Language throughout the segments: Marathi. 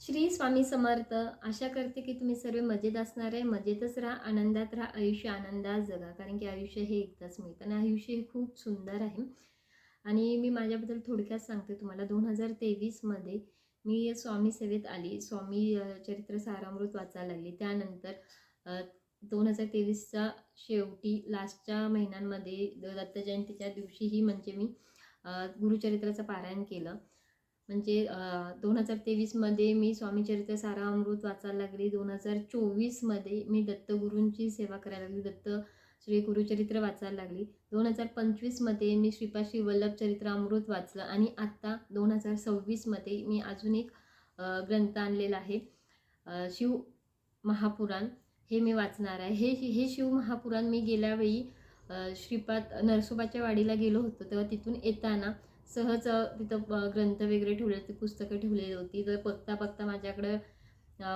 श्री स्वामी समर्थ आशा करते की तुम्ही सर्व मजेत असणार आहे. मजेतच राहा आनंदात राहा. आयुष्य आनंदात जगा कारण की आयुष्य हे एकदाच मिळतं आणि आयुष्य हे खूप सुंदर आहे. आणि मी माझ्याबद्दल थोडक्यात सांगते तुम्हाला. दोन हजार तेवीसमध्ये मी स्वामी सेवेत आली. स्वामी चरित्र सारामृत वाचायला लागली. त्यानंतर दोन हजार तेवीसच्या शेवटी लास्टच्या महिन्यांमध्ये द- दत्त जयंतीच्या दिवशीही म्हणजे मी गुरुचरित्राचं पारायण केलं. म्हणजे दोन हजार तेवीसमध्ये मी स्वामीचरित्र सारा अमृत वाचायला लागली. दोन हजार चोवीसमध्ये मी दत्तगुरूंची सेवा करायला लागली. दत्त श्री गुरुचरित्र वाचायला लागली. दोन हजार पंचवीसमध्ये मी श्रीपाशी वल्लभ चरित्र अमृत वाचलं. आणि आत्ता दोन हजार सव्वीसमध्ये मी अजून एक ग्रंथ आणलेला आहे शिव महापुराण. हे मी वाचणार आहे. हे हे शिव महापुराण मी गेल्यावेळी श्रीपाद नरसोबाच्या वाडीला गेलो होतो. तेव्हा तिथून येताना सहज तिथं ग्रंथ वगैरे ठेवले होते पुस्तकं ठेवलेली होती. तर बघता बघता माझ्याकडं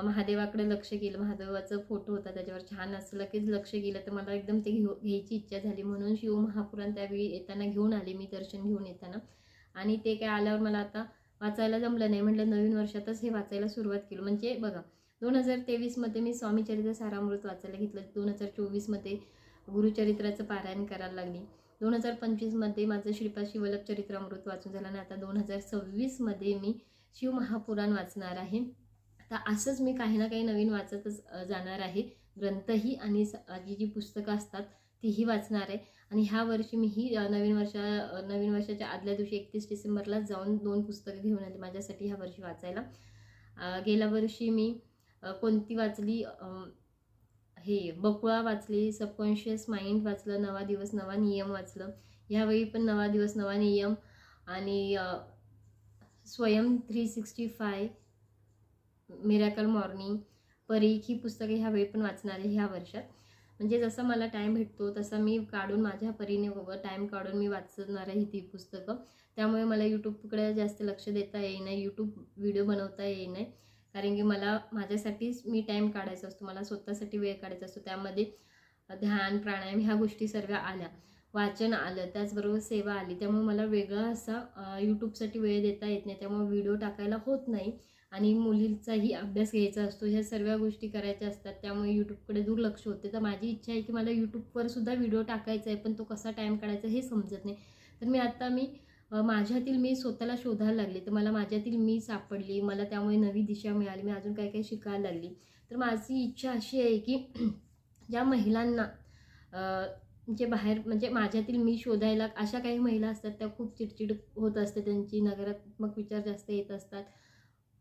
महादेवाकडे लक्ष गेलं. महादेवाचा फोटो होता त्याच्यावर. छान असं लगेच लक्ष गेलं. तर मला एकदम ते घेऊ घ्यायची इच्छा झाली. म्हणून शिव महापुराण त्यावेळी येताना घेऊन आले मी दर्शन घेऊन येताना. आणि ते काय आल्यावर मला आता वाचायला जमलं नाही. म्हटलं नवीन वर्षातच हे वाचायला सुरुवात केली. म्हणजे बघा दोन हजार तेवीसमध्ये मी स्वामीचरित्र सारामृत वाचायला घेतलं. दोन हजार चोवीसमध्ये गुरुचरित्राचं पारायण करायला लागली. दोन हजार पंचवीसमध्ये माझं श्रीपाद शिवलभ चरित्रामृत वाचून झालं आणि आता दोन हजार सव्वीसमध्ये मी शिव महापुराण वाचणार आहे. तर असंच मी काही ना काही नवीन वाचतच जाणार आहे. ग्रंथही आणि स- जी जी पुस्तकं असतात तीही वाचणार आहे. आणि ह्या वर्षी मी ही नवीन वर्षा नवीन वर्षाच्या आदल्या दिवशी एकतीस डिसेंबरला जाऊन दोन पुस्तकं घेऊन आली माझ्यासाठी ह्या वर्षी वाचायला. गेल्या वर्षी मी कोणती वाचली? हे बकुळा वाचली सबकॉन्शियस माइंड वाचलं नवा दिवस नवा नियम वाचलं. ह्यावेळी पण नवा दिवस नवा नियम आणि स्वयं three sixty five miracle morning Parikh ही पुस्तके ह्यावेळी पण वाचणार आहे ह्या वर्षात. म्हणजे जसं मला टाईम भेटतो तसा मी काढून माझ्या परीने टाईम काढून मी वाचणार आहे ती पुस्तकं. त्यामुळे मला यूट्यूबकडे जास्त लक्ष देता येईना यूट्यूब व्हिडिओ बनवता येईना कारण की मला माझ्यासाठीच मी टाईम काढायचा असतो मला स्वतःसाठी वेळ काढायचा असतो. त्यामध्ये ध्यान प्राणायाम ह्या गोष्टी सर्व आल्या. वाचन आलं त्याचबरोबर सेवा आली. त्यामुळे मला वेगळा असा यूट्यूबसाठी वेळ देता येत नाही. त्यामुळे व्हिडिओ टाकायला होत नाही. आणि मुलींचाही अभ्यास घ्यायचा असतो. ह्या सर्व गोष्टी करायच्या असतात. त्यामुळे यूट्यूबकडे दुर्लक्ष होते. तर माझी इच्छा आहे की मला यूट्यूबवर सुद्धा व्हिडिओ टाकायचा आहे पण तो कसा टाईम काढायचा हे समजत नाही. तर मी आता मी माझ्यातील मी स्वतःला शोधायला लागले. तर मला माझ्यातील मी सापडली. मला त्यामुळे नवी दिशा मिळाली. मी अजून काय काय शिकायला लागली. तर माझी इच्छा अशी आहे की ज्या महिलांना जे बाहेर म्हणजे माझ्यातील मी शोधायला अशा काही महिला असतात त्या खूप चिडचिड होत असते त्यांची नकारात्मक विचार जास्त येत असतात.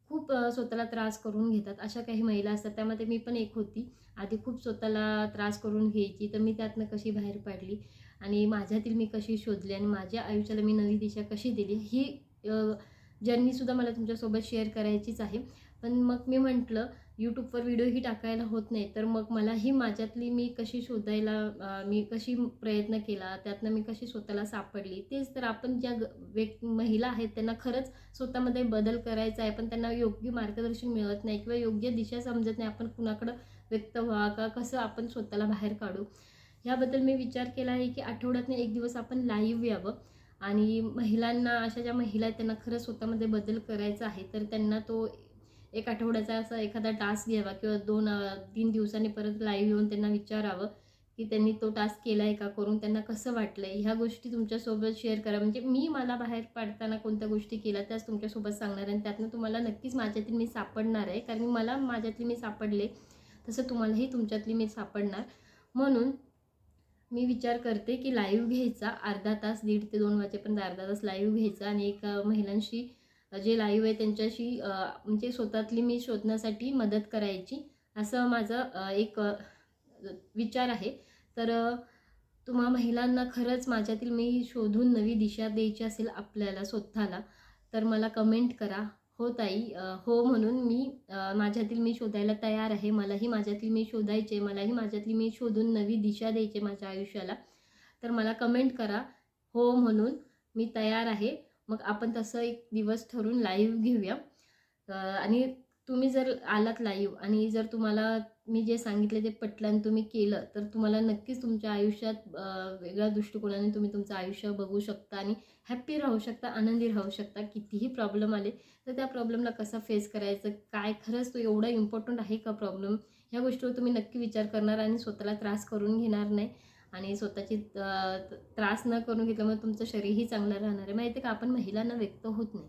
खूप स्वतःला त्रास करून घेतात. अशा काही महिला असतात. त्यामध्ये मी पण एक होती. आधी खूप स्वतःला त्रास करून घ्यायची. तर मी त्यातनं कशी बाहेर पडली? आणि माझ्यातील मी कशी शोधली आणि माझ्या आयुष्याला मी नवी दिशा कशी दिली ही जर्नीसुद्धा मला तुमच्यासोबत शेअर करायचीच आहे. पण मग मी म्हटलं यूट्यूबवर व्हिडिओही टाकायला होत नाही तर मग मलाही माझ्यातली मी कशी शोधायला मी कशी प्रयत्न केला त्यातनं मी कशी स्वतःला सापडली तेच तर आपण ज्या ग- व्यक् महिला आहेत त्यांना खरंच स्वतःमध्ये बदल करायचा आहे पण त्यांना योग्य मार्गदर्शन मिळत नाही किंवा योग्य दिशा समजत नाही आपण कुणाकडं व्यक्त व्हा का कसं आपण स्वतःला बाहेर काढू. ह्याबद्दल मी विचार केला आहे की आठवड्यातनं एक दिवस आपण लाईव्ह यावं. आणि महिलांना अशा ज्या महिला आहेत त्यांना खरं स्वतःमध्ये बदल करायचा आहे तर त्यांना तो एक आठवड्याचा असा एखादा टास्क घ्यावा किंवा दोन तीन दिवसांनी परत लाईव्ह येऊन त्यांना विचारावं की त्यांनी तो टास्क केला आहे का करून त्यांना कसं वाटलं आहे ह्या गोष्टी तुमच्यासोबत शेअर करा. म्हणजे मी मला बाहेर पाडताना कोणत्या गोष्टी केल्या त्याच तुमच्यासोबत सांगणार आहे. आणि त्यातनं तुम्हाला नक्कीच माझ्यातील मी सापडणार आहे. कारण मला माझ्यातली मी सापडले तसं तुम्हालाही तुमच्यातली मी सापडणार. म्हणून मी विचार करते की लाईव्ह घ्यायचा अर्धा तास दीड ते दोन वाजेपर्यंत अर्धा तास लाईव्ह घ्यायचा आणि एक महिलांशी जे लाईव्ह आहे त्यांच्याशी म्हणजे स्वतःतली मी शोधण्यासाठी मदत करायची. असं माझं एक विचार आहे. तर तुम्हा महिलांना खरंच माझ्यातील मी शोधून नवी दिशा द्यायची असेल आपल्याला स्वतःला तर मला कमेंट करा. हो ताई हो म्हणून मी माझ्यातील मी शोधायला तयार आहे. मलाही माझ्यातील मी शोधायचे मलाही माझ्यातली मी शोधून नवी दिशा द्यायचे माझ्या आयुष्याला. तर मला कमेंट करा. हो म्हणून मी तयार आहे. मग आपण तसं एक दिवस ठरून लाईव्ह घेऊया. आणि तुम्ही जर आलात लाईव्ह आणि जर तुम्हाला मी जे सांगितले ते पटलं आणि तुम्ही केलं तर तुम्हाला नक्कीच तुमच्या आयुष्यात वेगळ्या दृष्टिकोनाने तुम्ही तुमचं आयुष्य बघू शकता आणि हॅप्पी राहू शकता आनंदी राहू शकता कितीही प्रॉब्लेम आले तर त्या प्रॉब्लेमला कसा फेस करायचं काय खरंच तो एवढा इम्पॉर्टंट आहे का प्रॉब्लेम ह्या गोष्टीवर तुम्ही नक्की विचार करणार आणि स्वतःला त्रास करून घेणार नाही. आणि स्वतःची त्रास न करून घेतल्यामुळे तुमचं शरीरही चांगलं राहणार आहे. माहिती आहे का आपण महिलांना व्यक्त होत नाही.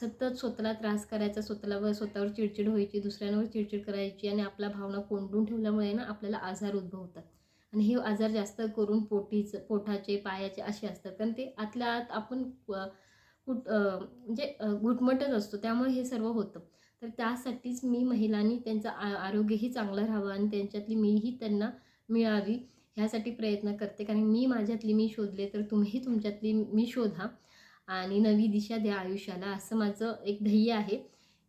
सतत स्वतःला त्रास करायचा स्वतःला स्वतःवर चिडचिड व्हायची दुसऱ्यांवर चिडचिड करायची आणि आपल्या भावना कोंडून ठेवल्यामुळे ना आपल्याला आजार उद्भवतात. आणि हे आजार जास्त करून पोटीचं पोटाचे पायाचे असे असतात. कारण ते आतल्या आत आपण कुट म्हणजे घुटमटच असतो. त्यामुळे हे सर्व होतं. तर त्यासाठीच मी महिलांनी त्यांचं आ आरोग्यही चांगलं राहावं आणि त्यांच्यातली मीही त्यांना मिळावी ह्यासाठी प्रयत्न करते. कारण मी माझ्यातली मी शोधले तर तुम्ही तुमच्यातली मी शोधा. आणि नवी दिशा द्या आयुष्याला असं माझं एक ध्येय आहे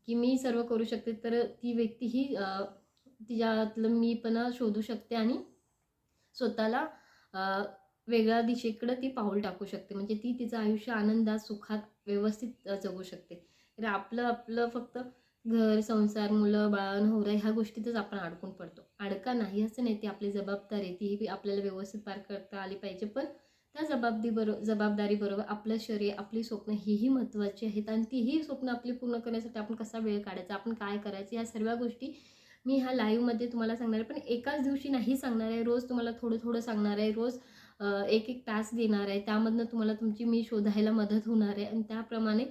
की मी सर्व करू शकते. तर ती व्यक्तीही तिच्यातलं मी पण शोधू शकते आणि स्वतःला वेगळ्या दिशेकडं ती पाऊल टाकू शकते. म्हणजे ती तिचं आयुष्य आनंदात सुखात व्यवस्थित जगू शकते. तर आपलं आपलं फक्त घर संसार मुलं बाळ नवरा ह्या गोष्टीतच आपण अडकून पडतो. अडका नाही असं नाही ती आपली जबाबदारी आहे. ती आपल्याला व्यवस्थित पार करता आली पाहिजे. पण त्या जबाबदी बरो जबाबदारीबरोबर आपलं शरीर आपली स्वप्न हीही महत्त्वाची आहेत आणि तीही स्वप्न आपली पूर्ण करण्यासाठी आपण कसा वेळ काढायचा आपण काय करायचं या सर्व गोष्टी मी ह्या लाईव्हमध्ये तुम्हाला सांगणार आहे. पण एकाच दिवशी नाही सांगणार आहे. रोज तुम्हाला थोडं थोडं सांगणार आहे. रोज एक एक तास देणार आहे. त्यामधनं तुम्हाला तुमची मी शोधायला मदत होणार आहे आणि त्याप्रमाणे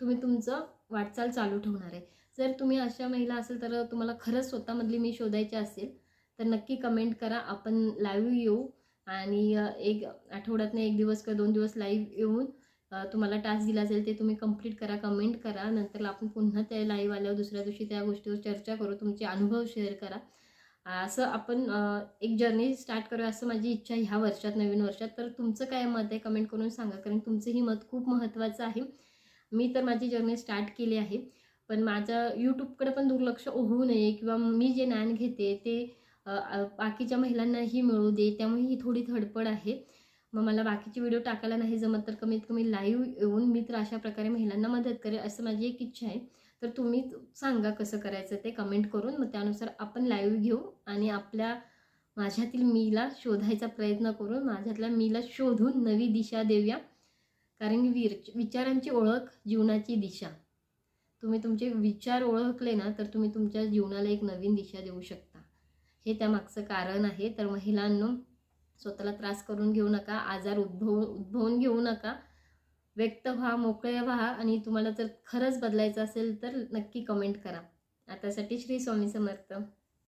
तुम्ही तुमचं वाटचाल चालू ठेवणार आहे. जर तुम्ही अशा महिला असेल तर तुम्हाला खरंच स्वतःमधली मी शोधायची असेल तर नक्की कमेंट करा. आपण लाईव्ह येऊ. आणि एक आठवड्यातनं एक दिवस किंवा दोन दिवस लाईव्ह येऊन तुम्हाला टास्क दिला असेल ते तुम्ही कंप्लीट करा कमेंट करा. नंतर आपण पुन्हा त्या लाईव्ह आल्यावर दुसऱ्या दिवशी त्या गोष्टीवर चर्चा करू तुमचे अनुभव शेअर करा. असं आपण एक जर्नी स्टार्ट करूया असं माझी इच्छा आहे ह्या वर्षात नवीन वर्षात. तर तुमचं काय मत आहे कमेंट करून सांगा कारण तुमचंही मत खूप महत्त्वाचं आहे. मी तर माझी जर्नी स्टार्ट केली आहे. पण माझं यूट्यूबकडे पण दुर्लक्ष होऊ नये किंवा मी जे ज्ञान घेते ते बाकीच्या महिलांनाही मिळू दे त्यामुळे ही थोडी धडपड आहे. मग मला बाकीचे व्हिडिओ टाकायला नाही जमत तर कमीत कमी लाईव्ह येऊन मी तर अशा प्रकारे महिलांना मदत करेल असं माझी एक इच्छा आहे. तर तुम्ही सांगा कसं करायचं ते कमेंट करून मग त्यानुसार आपण लाईव्ह घेऊ आणि आपल्या माझ्यातील मीला शोधायचा प्रयत्न करून माझ्यातल्या मीला शोधून नवी दिशा देऊया. कारण की वीर विचारांची ओळख जीवनाची दिशा. तुम्ही तुमचे विचार ओळखले ना तर तुम्ही तुमच्या जीवनाला एक नवीन दिशा देऊ शकता. हे त्यामागचं कारण आहे. तर महिलांनो स्वतःला त्रास करून घेऊ नका आजार उद्भव उद्भवून घेऊ नका. व्यक्त व्हा मोकळे व्हा आणि तुम्हाला जर खरंच बदलायचं असेल तर नक्की कमेंट करा. आतासाठी श्री स्वामी समर्थ.